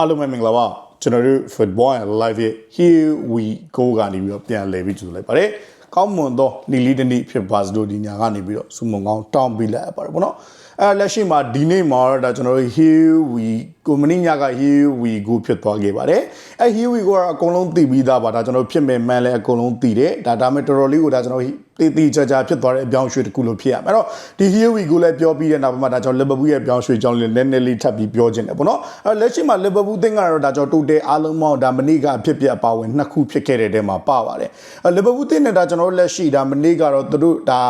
အားလုံးပဲမင်္ဂလာပါကျွန်တော်တို့ football and live ရဲ့ here we go ကနေပြီးတော့ပြန်လည်ပြီးကြိုဆိုလိုက်ပါတယ်ကောင်းမွန်သောနီလီတနီဖြစ်ပါစလို့ဒီညာကနေပြီးတော့စူမုံကောင်းတောင်းပေးလိုက်ရပါတယ်ပေါ့နော် အဲလက်ရှိမှာဒီနေ့မှာတော့ဒါကျွန်တော်တို့ here we ကိုမင်းညက here we go ဖြစ်သွားခဲ့ပါတယ်အဲ here we go ကတော့အကုန်လုံးသိပြီးသားပါဒါကျွန်တော်တို့ဖြစ်မယ်မှန်လဲအကုန်လုံးသိတယ်ဒါဒါမဲ့တော်တော်လေးကိုဒါကျွန်တော်တေးသေးချာချာဖြစ်သွားတဲ့အပြောင်းရွှေ့တစ်ခုလို့ဖြစ်ရမယ်အဲ့တော့ဒီ here we go လည်းပြောပြီးတဲ့နောက်ပိုင်းမှာဒါကျွန်တော် Liverpool ရဲ့ပြောင်းရွှေ့ကြောင်းလေးနည်းနည်းလေးထပ်ပြီးပြောခြင်းတယ်ပေါ့နော်အဲ့လက်ရှိမှာ Liverpool သင်းကတော့ဒါကျွန်တော်တိုတဲအားလုံးပေါင်းဒါမနေ့ကအဖြစ်ပြအပါဝင်နှစ်ခုဖြစ်ခဲ့တဲ့တဲမှာပါပါတယ်အဲ့ Liverpool သင်းနဲ့ဒါကျွန်တော်လက်ရှိဒါမနေ့ကတော့သူတို့ဒါ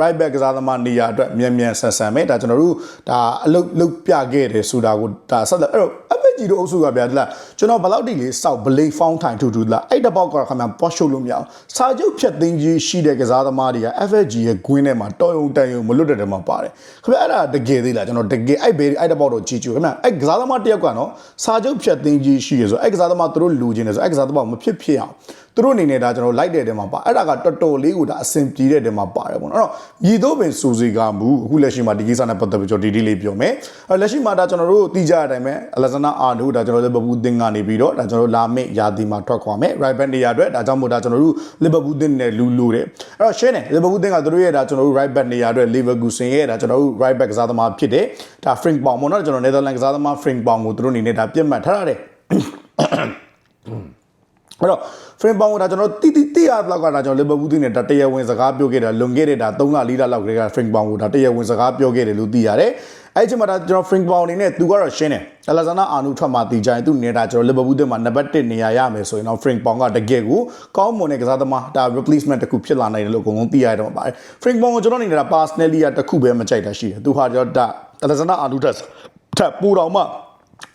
right back ကစားသမားနေရာအတွက်မြန်မြန်ဆန်ဆန်ပဲဒါကျွန်တော်တို့ဒါအလုတ်လုတ်ပြခဲ့တယ်ဆိုတာကိုဒါဆက်လက်အဲ့တော့ FG တို့အုပ်စုကဗျာဒီလားကျွန်တော်ဘယ်လောက်တိလေးစောက်ဘလိန်ဖောင်းထိုင်ထူထူလားအဲ့တပေါက်ကတော့ခင်ဗျာပေါ်ရှုပ်လို့မရအောင်စာချုပ်ဖြတ်သိမ်းကြီးရှိတဲ့ကစားသမားတွေက FG ရဲ့ဂွင်းထဲမှာတော်ရုံတန်ရုံမလွတ်တဲ့တဲမှာပါတယ်ခင်ဗျာအဲ့ဒါတကယ်သေးလားကျွန်တော်တကယ်အဲ့ဘေးအဲ့တပေါက်တော့ကြည့်ကြည့်ခင်ဗျာအဲ့ကစားသမားတယောက်ကနော်စာချုပ်ဖြတ်သိမ်းကြီးရှိရဆိုအဲ့ကစားသမားသူတို့လူချင်းတယ်ဆိုအဲ့ကစားသမားမဖြစ်ဖြစ်အောင်သူတို့အနေနဲ့ဒါကျွန်တော်လိုက်တဲ့တဲမှာပါအဲ့ဒါကတော်တော်လေးကိုဒါအဆင်ပြေတဲ့တဲမှာပါတယ်ပေါ့နော်အဲ့တော့ညီတို့ပင်စူစီကမူအခုလက်ရှိမှာဒီကိစ္စနဲ့ပတ်သက်ပြီးကျွန်တော်ဒီဒီလေးပြောမယ်အဲ့လက်ရှိမှာဒါကျွန်တော်တို့သိကြတဲ့အတိုင်းပဲအလက်ဇနာအာနိုဒါကျွန်တော်လီဗာပူးသင်းကနေပြီးတော့ဒါကျွန်တော်တို့လာမစ်ယာတီမှာထွက်ခွာမယ် right back နေရာအတွက်ဒါကြောင့်မို့ဒါကျွန်တော်တို့လီဗာပူးသင်းနဲ့လူလူတယ်အဲ့တော့ရှင်းတယ်လီဗာပူးသင်းကသူတို့ရဲ့ဒါကျွန်တော်တို့ right back နေရာအတွက်လီဗာပူးဆင်ရဲ့ဒါကျွန်တော်တို့ right back ကစားသမားဖြစ်တယ်ဒါ Frank Bong ပေါ့နော်ကျွန်တော် Netherlands ကစားသမား Frank Bong ကိုသူတို့အနေနဲ့ဒါပြတ်မှတ်ထားရတယ် အဲ့တော့ frame bound ကဒါကျွန်တော်တိတိတိရလောက်ကဒါကျွန်တော် Liverpool တင်းနဲ့ဒါတရားဝင်စကားပြောခဲ့တာလွန်ခဲ့တဲ့ဒါ3လ4လလောက်ကလေးက frame bound ကိုဒါတရားဝင်စကားပြောခဲ့တယ်လို့သိရတယ်အဲ့ဒီချိန်မှာဒါကျွန်တော် frame bound အနေနဲ့သူကတော့ရှင်းတယ်အလာဇာနာအာနုထွက်မှတီကြရင်သူနေတာကျွန်တော် Liverpool တင်းမှာနံပါတ်1နေရာရမယ်ဆိုရင်တော့ frame bound ကတကယ်ကိုကောင်းမွန်တဲ့ကစားသမားဒါ replacement တစ်ခုဖြစ်လာနိုင်တယ်လို့အကုန်လုံးသိရတော့ပါတယ် frame bound ကိုကျွန်တော်အနေနဲ့ဒါ personally တစ်ခုပဲမကြိုက်တာရှိတယ်သူဟာကျွန်တော်ဒါအလာဇာနာအာနုထက်ထပ်ပူတော်မှ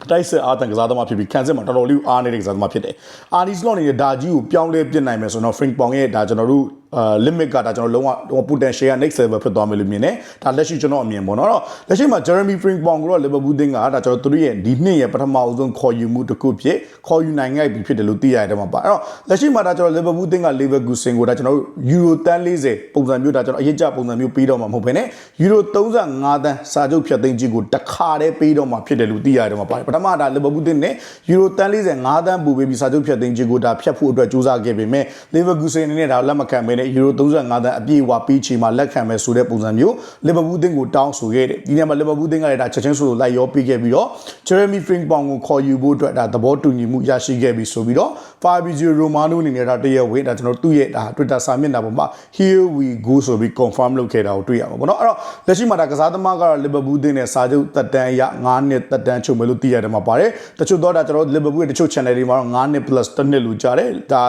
တိုက်စစ်အားတန်ကစားသမားဖြစ်ပြီးကန်စစ်မှာတော်တော်လေးအားနေတဲ့ကစားသမားဖြစ်တယ်။အာနီစလော့နေတဲ့ဒါကြီးကိုပြောင်းလဲပြစ်နိုင်မယ်ဆိုတော့ Frank Pong ရဲ့ဒါကျွန်တော်တို့အာ limit ကဒါကျွန်တော်လုံးဝ potential က next level ဖြစ်သွားမယ်လို့မြင်တယ်။ဒါလက်ရှိကျွန်တော်အမြင်ပေါ့နော်။အဲ့တော့လက်ရှိမှာ Jeremy Frank Pong ကိုတော့ Liverpool တင်းကဒါကျွန်တော်တို့ရဲ့ဒီနှစ်ရဲ့ပထမအဆုံးခေါ်ယူမှုတစ်ခုဖြစ်ခေါ်ယူနိုင်ခဲ့ပြီဖြစ်တယ်လို့သိရတယ်မှာပါ။အဲ့တော့လက်ရှိမှာဒါကျွန်တော် Liverpool တင်းက Leverkusen ကိုဒါကျွန်တော်တို့ Euro တန်း40ပုံစံမျိုးဒါကျွန်တော်အရေးကြပုံစံမျိုးပေးတော့မှာမဟုတ်ဘဲနဲ့ Euro 35တန်းစာချုပ်ဖြတ်သိမ်းကြီးကိုတစ်ခါတည်းပေးတော့မှာဖြစ်တယ်လို့သိရတယ်မှာပါတယ်။ပထမဒါ Liverpool တင်းနဲ့ Euro တန်း45တန်းပူပေးပြီးစာချုပ်ဖြတ်သိမ်းကြီးကိုဒါဖြတ်ဖို့အတွက်ကြိုးစားခဲ့ပေမဲ့ Leverkusen အနေနဲ့ဒါလက်မခံဘဲနဲ့ Euro 35တန်းအပြည့်အဝပြီးချီမှာလက်ခံမယ်ဆိုတဲ့ပုံစံမျိုး Liverpool တင်းကိုတောင်းဆိုခဲ့တယ်။ဒီနေ့မှာ Liverpool တင်းကလည်းဒါချက်ချင်းဆိုလိုလိုက်ရောပေးခဲ့ပြီးတော့ Jeremy Frimpong ကိုခေါ်ယူဖို့အတွက်ဒါသဘောတူညီမှုရရှိခဲ့ပြီးဆိုပြီးတော့ Fabrizio Romano အနေနဲ့ဒါတရက်ဝေးဒါကျွန်တော်သူ့ရဲ့ဒါ Twitter စာမျက်နှာပေါ်မှာ here we go ဆိုပြီး confirm လုပ်ခဲ့တာကိုတွေ့ရမှာပေါ့နော်။အဲ့တော့လက်ရှိမှာဒါကစားသမားကတော့ Liverpool တင်းနဲ့စာချုပ်တက်တန်းရ9နှစ်တက်တန်းချုပ်မယ်လို့သိရတယ်မှာပါတယ်။တချို့တော့ဒါကျွန်တော် Liverpool ရဲ့တချို့ channel တွေမှာတော့9နှစ် plus တစ်နှစ်လို့ကြားတယ်။ဒါ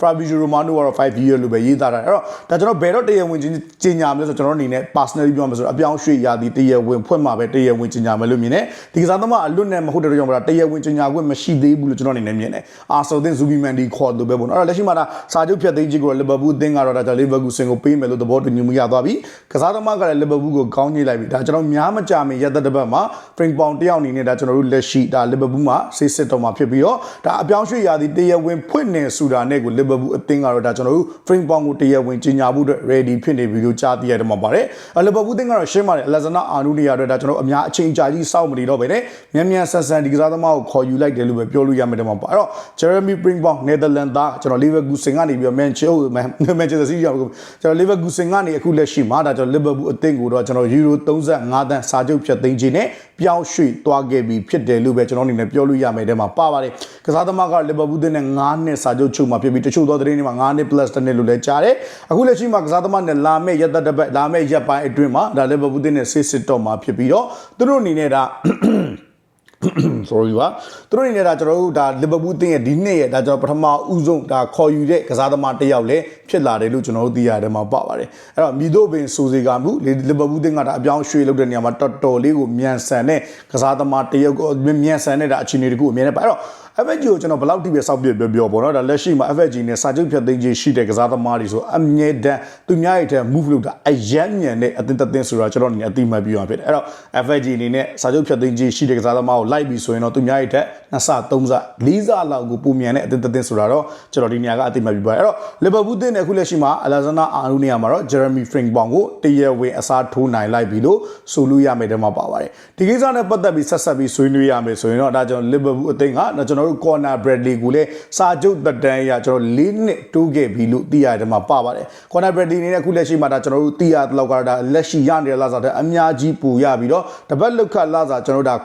Fabrizio Romano ကတော့5 year လို့ပဲရေးသားတာ။အဲ့တော့ဒါကျွန်တော်ဘယ်တော့တရားဝင်ကြီးညာမလဲဆိုတော့ကျွန်တော်အနေနဲ့ personally ပြောမှာဆိုတော့အပြောင်းရွှေ့ရာသီတရားဝင်ဖွင့်မှာပဲတရားဝင်ကြီးညာမယ်လို့မြင်တယ်။ဒီကစားသမားအလွတ်နဲ့မဟုတ်တဲ့ကြောင့်မလားတရားဝင်ကြီးညာခွင့်မရှိသေးဘူးလို့ကျွန်တော်အနေနဲ့မြင်တယ်။အာဆိုသင်း Zubiman ဒီခေါ်လို့ပဲပေါ့နော်။အဲ့တော့လက်ရှိမှာဒါစာချုပ်ဖြတ်သိမ်းကြီးကို Liverpool သင်းကတော့ဒါကြောင့် Liverpool စင်ကိုပေးမယ်လို့သဘောတူညီမှုရသွားပြီ။ကစားသမားကလည်း Liverpool ကိုကောင်းညှိလိုက်ပြီ။ဒါကျွန်တော်များမကြမီရက်သက်တစ်ပတ်မှာ Frank Pound တယောက်အနေနဲ့ဒါကျွန်တော်တို့လက်ရှိဒါ Liverpool မှာဆေးစစ်တော့မှာဖြစ်ပြီးတော့ဒါအပြောင်းရွှေ့ရာသီတရားဝင်ဖွင့်နေဆိုတာနဲ့ကို Liverpool အသင်းကတော့ဒါကျွန်တော်တို့ Frank Pound ကိုတရားဝင်ကြီးညာမှုအတွက် ready ဖြစ်နေပြီလို့ကြားသိရတယ်မှာပါတယ်။လီဗာပူးသင်းကတော့ရှင်းပါတယ်အလက်ဇနာအာနူနီယာအတွက်ဒါကျွန်တော်အများအချိန်ကြာကြီးစောင့်မနေတော့ပဲနဲ့မြန်မြန်ဆန်ဆန်ဒီကစားသမားကိုခေါ်ယူလိုက်တယ်လို့ပဲပြောလို့ရမယ်တဲ့မှာပါ။အဲ့တော့ Jeremy Frimpong Netherlands သားကျွန်တော် Leverkusen ကနေပြီးတော့ Manchester Manchester City ရောက်ကျွန်တော် Leverkusen ကနေအခုလက်ရှိမှာဒါကျွန်တော် Liverpool အသင်းကိုတော့ကျွန်တော် Euro 35တန်းစာချုပ်ဖြတ်သိမ်းခြင်းနဲ့ ပြောင်းရွှေ့သွားခဲ့ပြီးဖြစ်တယ်လို့ပဲကျွန်တော်အနေနဲ့ပြောလို့ရမယ်တဲ့မှာပါပါတယ်။ကစားသမားက Liverpool သင်းနဲ့9နှစ်စာချုပ်ချုပ်မှာဖြစ်ပြီးတချို့သောသတင်းတွေမှာ9နှစ် plus တစ်နှစ်လို့လည်းကြားတယ်။အခုလက်ရှိမှာကစားသမားနဲ့လာမဲ့ရက်သက်တစ်ပတ်လာမဲ့ရက်ပိုင်းအတွင်းမှာဒါ Liverpool သင်းနဲ့ဆေးစစ်တော့မှာဖြစ်ပြီးတော့သူတို့အနေနဲ့ဒါ sorry ပါသူတို့အနေနဲ့ဒါကျွန်တော်တို့ဒါ Liverpool တင်းရဲ့ဒီနှစ်ရဲ့ဒါကျွန်တော်ပထမဦးဆုံးဒါခေါ်ယူတဲ့ကစားသမားတစ်ယောက်လည်းဖြစ်လာတယ်လို့ကျွန်တော်တို့သိရတယ်မှာပါပါတယ်အဲ့တော့မြည်တို့ပင်စူစီကမှု Liverpool တင်းကဒါအပြောင်းရွှေ့လုပ်တဲ့နေရာမှာတော်တော်လေးကိုမြန်ဆန်တဲ့ကစားသမားတစ်ယောက်ကိုမြန်ဆန်တဲ့ဒါအခြေအနေတခုအမြင်နဲ့ပါအဲ့တော့ FFG ကိုကျွန်တော်ဘယ်လောက်ထိပဲစောက်ပြပြောပြောပေါ့နော်ဒါလက်ရှိမှာ FFG နဲ့စာချုပ်ဖြတ်သိမ်းခြင်းရှိတဲ့ကစားသမားတွေဆိုအမြဲတမ်းသူများရဲ့တဲ့ move လုပ်တာအယမ်းမြန်တဲ့အသင်းသက်သင်းဆိုတာကျွန်တော်အနေနဲ့အတိမတ်ပြရဖြစ်တယ်အဲ့တော့ FFG အနေနဲ့စာချုပ်ဖြတ်သိမ်းခြင်းရှိတဲ့ကစားသမားကိုလိုက်ပြီးဆိုရင်တော့သူများရဲ့တဲ့နှစ်ဆသုံးဆလေးဆလောက်ကိုပုံမြန်တဲ့အသင်းသက်သင်းဆိုတာတော့ကျွန်တော်ဒီနေရာကအတိမတ်ပြပါတယ်အဲ့တော့ Liverpool တင်းနဲ့အခုလက်ရှိမှာ Alexander Arnold နေရာမှာတော့ Jeremy Frimpong ကိုတရဝင်းအစားထိုးနိုင်လိုက်ပြီလို့ဆိုလို့ရမယ်တဲ့မှာပါပါတယ်ဒီကိစ္စနဲ့ပတ်သက်ပြီးဆက်ဆက်ပြီးဆွေးနွေးရမယ်ဆိုရင်တော့ဒါကြောင့် Liverpool အသင်းကကျွန်တော်တို့ corner Bradley ကိုလည်းစာချုပ်တက်တန်းရကျွန်တော်၄နှစ်တိုးခဲ့ပြီလို့သိရတယ်မှာပါပါတယ် corner Bradley အနေနဲ့အခုလက်ရှိမှာဒါကျွန်တော်တို့သိရတဲ့လောက်ကတော့ဒါလက်ရှိရနေတဲ့လာစားတဲ့အများကြီးပူရပြီးတော့တပတ်လောက်ခလာစားကျွန်တော်တို့ဒါ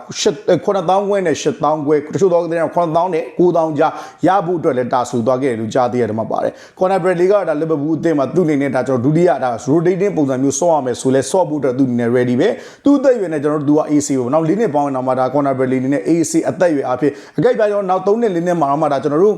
9000ခွဲနဲ့8000ခွဲတချို့တော့တဲ့9000နဲ့9000ကြားရဖို့အတွက်လည်းတာဆူသွားခဲ့တယ်လို့ကြားသိရတယ်မှာပါတယ် corner Bradley ကတော့ဒါ Liverpool အသင်းမှာသူ့အနေနဲ့ဒါကျွန်တော်ဒုတိယဒါ rotating ပုံစံမျိုးဆော့ရမယ်ဆိုလဲဆော့ဖို့အတွက်သူအနေနဲ့ ready ပဲသူ့အသက်အရွယ်နဲ့ကျွန်တော်တို့သူက AC ပေါ့နောက်၄နှစ်ပေါင်းရင်တော့မှဒါ corner Bradley အနေနဲ့ AC အသက်အရွယ်အဖြစ်အကြိုက်ပြကျွန်တော်နောက်၃နှစ်၄နှစ်မှာတော့မှဒါကျွန်တော်တို့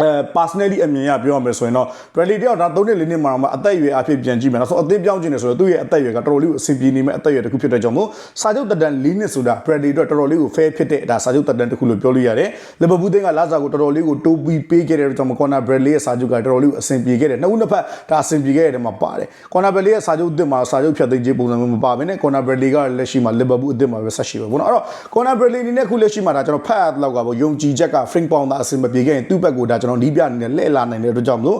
အဲ personally အမြင်ရပြောရမယ်ဆိုရင်တော့ Bradley တယောက်ဒါ၃နှစ်၄နှစ်မှာတော့အသက်အရွယ်အဖြစ်ပြန်ကြည့်မယ်နော်ဆိုတော့အသင်းပြောင်းခြင်းနေဆိုတော့သူ့ရဲ့အသက်အရွယ်ကတော်တော်လေးကိုအဆင်ပြေနေမဲ့အသက်အရွယ်တစ်ခုဖြစ်တဲ့ကြောင့်မို့စာချုပ်တက်တန်၄နှစ်ဆိုတာ Bradley အတွက်တော်တော်လေးကို fair ဖြစ်တဲ့ဒါစာချုပ်တက်တန်တစ်ခုလို့ပြောလို့ရတယ် Liverpool တင်းကလာစာကိုတော်တော်လေးကိုတိုးပြီးပေးခဲ့တဲ့ကြောင့်မို့ Conor Bradley ရဲ့စာချုပ်ကတော်တော်လေးကိုအဆင်ပြေခဲ့တယ်နှစ်ဦးနှစ်ဖက်ဒါအဆင်ပြေခဲ့တဲ့မှာပါတယ် Conor Bradley ရဲ့စာချုပ်အသစ်မှာစာချုပ်ဖြတ်သိမ်းခြင်းပုံစံမျိုးမပါဘဲနဲ့ Conor Bradley ကလက်ရှိမှာ Liverpool အသစ်မှာပဲဆက်ရှိပဲပေါ့နော်အဲ့တော့ Conor Bradley အနေနဲ့ခုလက်ရှိမှာဒါကျွန်တော်ဖတ်ရတဲ့လောက်ကပေါ့ယုံကြည်ချက်က Frank Pound သာအဆင်မပြေခဲ့ရင်သူ့ဘက်ကိုဒါကျွန်တော်နီးပြအနေနဲ့လှည့်လာနိုင်တဲ့အတွက်ကြောင့်မလို့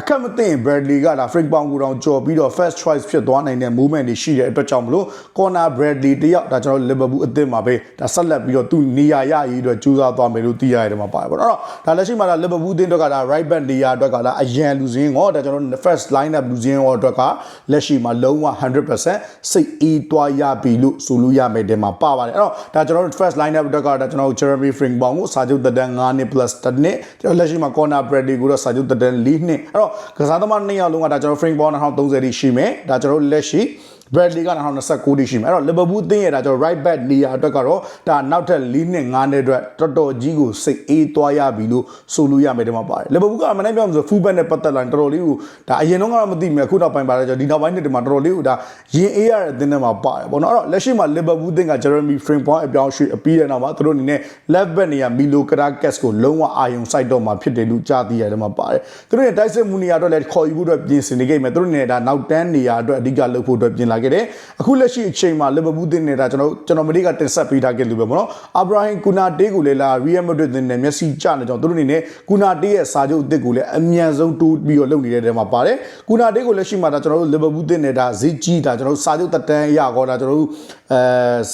အခက်မသိရင် Bradley ကဒါ Frank Pound ကိုတောင်ကြော်ပြီးတော့ first choice ဖြစ်သွားနိုင်တဲ့ movement တွေရှိတဲ့အတွက်ကြောင့်မလို့ Conor Bradley တယောက်ဒါကျွန်တော် Liverpool အသစ်မှာပဲဒါဆက်လက်ပြီးတော့သူ့နေရာရရေးအတွက်ကြိုးစားသွားမယ်လို့သိရတယ်မှာပါတယ်ပေါ့နော်အဲ့တော့ဒါလက်ရှိမှာဒါ Liverpool အသင်းအတွက်ကဒါ right back နေရာအတွက်ကဒါအရန်လူစင်းရောဒါကျွန်တော် first line up လူစင်းရောအတွက်ကလက်ရှိမှာလုံးဝ100%စိတ်အေးသွားရပြီလို့ဆိုလို့ရမယ်တဲ့မှာပါပါတယ်အဲ့တော့ဒါကျွန်တော်တို့ first line up အတွက်ကဒါကျွန်တော် Jeremy Frimpong ကိုစာချုပ်သက်တမ်း9နှစ် plus တစ်နှစ်ကျွန်တော်လက်ရှိမှာ Conor Bradley ကိုတော့စာချုပ်သက်တမ်း4နှစ်အဲ့တော့ကစားသမားနှစ်ယောက်လုံးကဒါကျွန်တော် Frimpong 2030တိရှိမယ်ဒါကျွန်တော်လက်ရှိ Bradley က2029တိရှိမယ်အဲ့တော့ Liverpool အသင်းရဲ့ဒါကျွန်တော် right back နေရာအတွက်ကတော့ဒါနောက်ထပ်၄နှစ်၅နှစ်အတွက်တော်တော်ကြီးကိုစိတ်အေးသွားရပြီလို့ဆိုလို့ရမယ်ဒီမှာပါတယ် Liverpool ကမနေ့ပြောမှဆို full back နဲ့ပတ်သက်လာရင်တော်တော်လေးကိုဒါအရင်တော့ကတော့မသိမြဲအခုနောက်ပိုင်းပါတယ်ကျွန်တော်ဒီနောက်ပိုင်းနှစ်တွေမှာတော်တော်လေးကိုဒါရင်အေးရတဲ့အသင်းထဲမှာပါတယ်ပေါ့နော်အဲ့တော့လက်ရှိမှာ Liverpool အသင်းက Jeremy Frimpong အပြောင်းရွှေ့အပြီးတဲ့နောက်မှာသူတို့အနေနဲ့ left back နေရာ Milo Karakas ကိုလုံးဝအာယုံစိုက်တော့မှာဖြစ်တယ်လို့ကြားသိရတယ်မှာပါတယ်သူတို့ရဲ့တိုက်စစ်မှုနေရာအတွက်လည်းခေါ်ယူဖို့အတွက်ပြင်ဆင်နေခဲ့မယ်သူတို့အနေနဲ့ဒါနောက်တန်းနေရာအတွက်အဓိကလုပ်ဖို့အတွက်ပြင်လာခဲ့တယ်အခုလက်ရှိအချိန်မှာ Liverpool အသင်းနဲ့ဒါကျွန်တော်ကျွန်တော်မနေ့ကတင်ဆက်ပေးထားခဲ့လို့ပဲပေါ့နော်အာဘရာဟင်ကူနာတေးကိုလည်းလာ Real Madrid အသင်းနဲ့မျက်စိကျနေကြောင်းသူတို့အနေနဲ့ကူနာတေးရဲ့စာချုပ်အသစ်ကိုလည်းအမြန်ဆုံးတိုးပြီးတော့လုပ်နေတဲ့တဲမှာပါတယ်ကူနာတေးကိုလက်ရှိမှာဒါကျွန်တော်တို့ Liverpool အသင်းနဲ့ဒါဈေးကြီးဒါကျွန်တော်တို့စာချုပ်တက်တန်းရကောဒါကျွန်တော်တို့ အဲ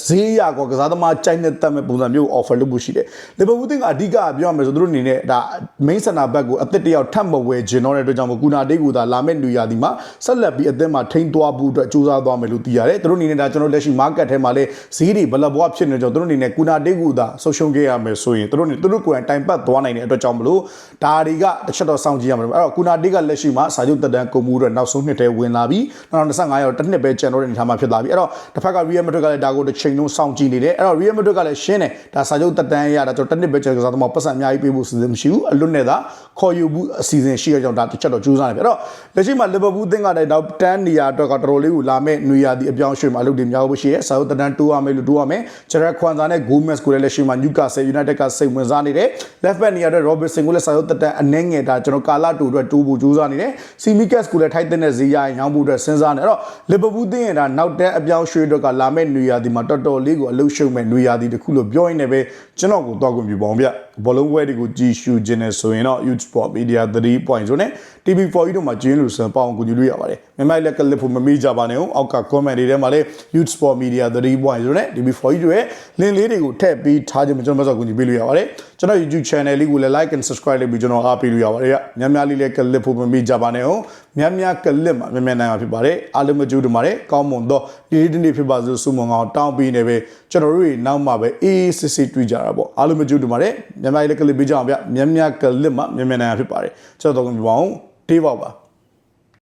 ဈေးရကောကစားသမားကြိုက်တဲ့တက်မဲ့ပုံစံမျိုး offer လုပ်ဖို့ရှိတယ် Liverpool အသင်းကအဓိကပြောရမယ်ဆိုသူတို့အနေနဲ့ဒါ main center back ကိုအသစ်တယောက်ထပ်မဝယ်ခြင်းတော့တဲ့အတွက်ကြောင့်မို့ကူနာတေးကိုဒါလာမဲ့လူရာဒီမှာဆက်လက်ပြီးအသင်းမှာထိန်းသွားဖို့အတွက်စူးစမ်းသွားမယ်လို့သိရတယ်သူတို့အနေနဲ့ဒါကျွန်တော်လက်ရှိ market ထဲမှာလည်းဈေးတွေဘလဘွားဖြစ်နေကြတော့သူတို့အနေနဲ့ကူနာတေးကိုဒါဆုံးရှုံးခဲ့ရမယ်ဆိုရင်သူတို့သူတို့ကိုယ်တိုင်တိုင်ပတ်သွားနိုင်တဲ့အတွက်ကြောင့်မလို့ဒါတွေကတစ်ချက်တော့စောင့်ကြည့်ရမှာအဲ့တော့ကူနာတေးကလက်ရှိမှာစာချုပ်တက်တန်းကုန်မှုအတွက်နောက်ဆုံးနှစ်တည်းဝင်လာပြီး2025ရောက်တစ်နှစ်ပဲကျန်တော့တဲ့အနေထားမှာဖြစ်လာပြီးအဲ့တော့တစ်ဖက်က Real Madrid ကလည်းဒါကိုတစ်ချိန်လုံးစောင့်ကြည့်နေတယ်အဲ့တော့ Real Madrid ကလည်းရှင်းတယ်ဒါစာချုပ်တက်တန်းရတာကျွန်တော်တစ်နှစ်ပဲကျန်ကစားသမားပတ်စံအများကြီးပေးဖို့စီစဉ်မရှိဘူးအလွတ်နဲ့သာခေါ်ယူမှုအစီအစဉ်ရှိရကြောင်းဒါတစ်ချက်တော့ကြိုးစားနေပြီအဲ့တော့လက်ရှိမှာ Liverpool အသင်းကလည်းတော့တန်းနေရာအတွက်ကတော်တော်လေးကိုလာမဲ့နေရာဒီအပြောင်းရွှေ့မှာအလုပ်တွေများဖို့ရှိရဲစာချုပ်တက်တန်းတိုးရမယ်လို့တိုးရမယ်ဂျရက်ခွန်ဇာနဲ့ Gomez ကိုလည်းလက်ရှိမှာ Newcastle United ကစိတ်ဝင်စားနေတယ် left back နေရာအတွက် Robertson ကိုလည်းစာချုပ်တက်တန်းအနှဲငယ်ဒါကျွန်တော်ကာလာတူအတွက်တိုးဖို့ကြိုးစားနေတယ် Simikas ကိုလည်းထိုက်တဲ့ဈေးရရင်ရောင်းဖို့အတွက်စဉ်းစားနေအဲ့တော့ Liverpool အသင်းရဲ့ဒါနောက်တန်းအပြောင်းရွှေ့အတွက်ကလာမဲ့နေရာဒီမှာတော်တော်လေးကိုအလုပ်ရှုံမဲ့နေရာဒီတခုလို့ပြောရင်းနဲ့ပဲကျွန်တော်ကိုတော့ခွင့်ပြုပါအောင်ဗျ ဘောလုံးဝဲတွေကိုကြည့်ရှုခြင်းနဲ့ဆိုရင်တော့ Youth Sport Media 3.0နဲ့ TV4 တို့မှာကျင်းလို့စံပေါအောင်ကူညီလို့ရပါတယ်မြန်မာလက်ကလစ်ဖို့မမေ့ကြပါနဲ့အောင်အောက်က comment တွေထဲမှာလည်း Youth Sport Media 3.0နဲ့ TV4 တို့ရဲ့ link လေးတွေကိုထည့်ပေးထားခြင်းကျွန်တော်မဆောက်ကူညီပေးလို့ရပါတယ်ကျွန်တော် YouTube channel လေးကိုလည်း like and subscribe လုပ်ပြီးကျွန်တော်အားပေးလို့ရပါတယ်ညများလေးလည်းကလစ်ဖို့မမေ့ကြပါနဲ့အောင်များများကလစ်မှာမြန်မြန်နိုင်မှာဖြစ်ပါတယ်အားလုံးမကြိုးတမာတယ်ကောင်းမွန်တော့ဒီနေ့နေ့ဖြစ်ပါစို့ဆုမွန်ကောင်တောင်းပေးနေပဲကျွန်တော်တို့တွေနောက်မှပဲအေးစစ်စစ်တွေ့ကြတာပေါ့အားလုံးမကြိုးတမာတယ်မြန်မာလေးကလစ်ပေးကြအောင်ဗျများများကလစ်မှာမြန်မြန်နိုင်မှာဖြစ်ပါတယ်ကျွန်တော်တော့ပြောပါအောင်တေးပါပါ